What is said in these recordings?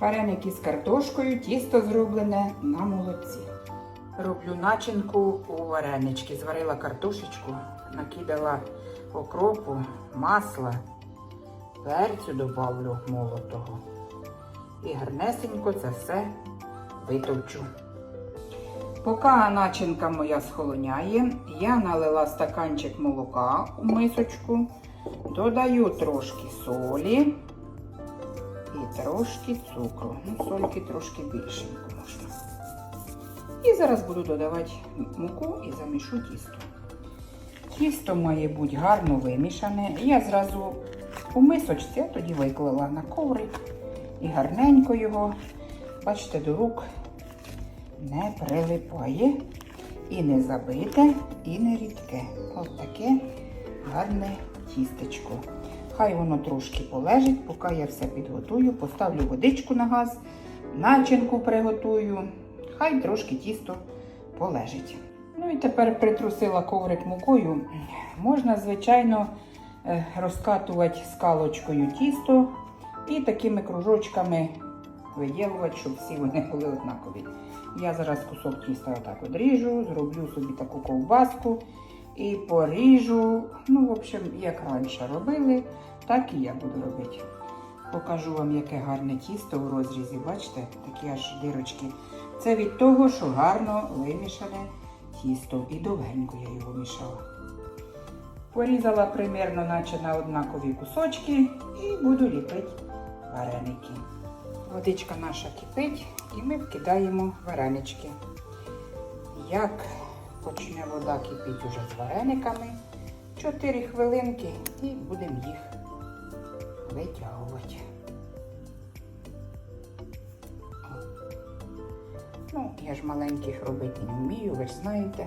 Вареники з картошкою, тісто зроблене на молоці. Роблю начинку у варенички. Зварила картошечку, накидала окропу, масла, перцю добавлю молотого. І гарнесенько це все витовчу. Поки начинка моя схолоняє, я налила стаканчик молока у мисочку, додаю трошки солі і трошки цукру. Ну, сольки трошки більшенько можна. І зараз буду додавати муку і замішу тісто. Тісто має бути гарно вимішане. Я зразу у мисочці, тоді виклала на коврик і гарненько його, бачите, до рук не прилипає. І не забите, і не рідке. Ось таке гарне тістечко. Хай воно трошки полежить, поки я все підготую, поставлю водичку на газ, начинку приготую. Хай трошки тісто полежить. Ну і тепер притрусила коврик мукою. Можна, звичайно, е, розкатувати скалочкою тісто і такими кружочками виділувати, щоб всі вони були однакові. Я зараз кусок тіста отак одріжу, зроблю собі таку ковбаску і поріжу. Ну, в общем, як раніше робили, так і я буду робити. Покажу вам, яке гарне тісто у розрізі. Бачите, такі аж дирочки. Це від того, що гарно вимішане тісто і довгенько я його мішала. Порізала примерно, наче на однакові кусочки, і буду ліпити вареники. Водичка наша кипить і ми вкидаємо варенички. Як почне вода кипіти уже з варениками, 4 хвилинки і будемо їх витягувати. Ну, я ж маленьких робити не вмію, ви ж знаєте.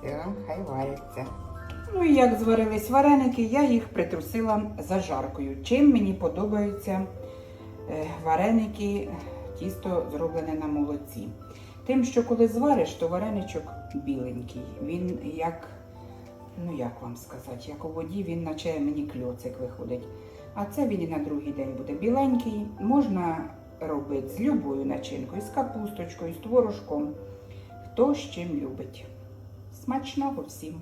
Все, хай варяться. Ну і як зварились вареники, я їх притрусила зажаркою. Чим мені подобаються е, вареники, тісто зроблене на молоці. Тим, що коли звариш, то вареничок біленький. Він як, ну як вам сказати, як у воді, він наче мені кльоцик виходить. А це він і на другий день буде біленький. Можна робити з любою начинкою, з капусточкою, з творожком. Хто з чим любить. Смачного всім!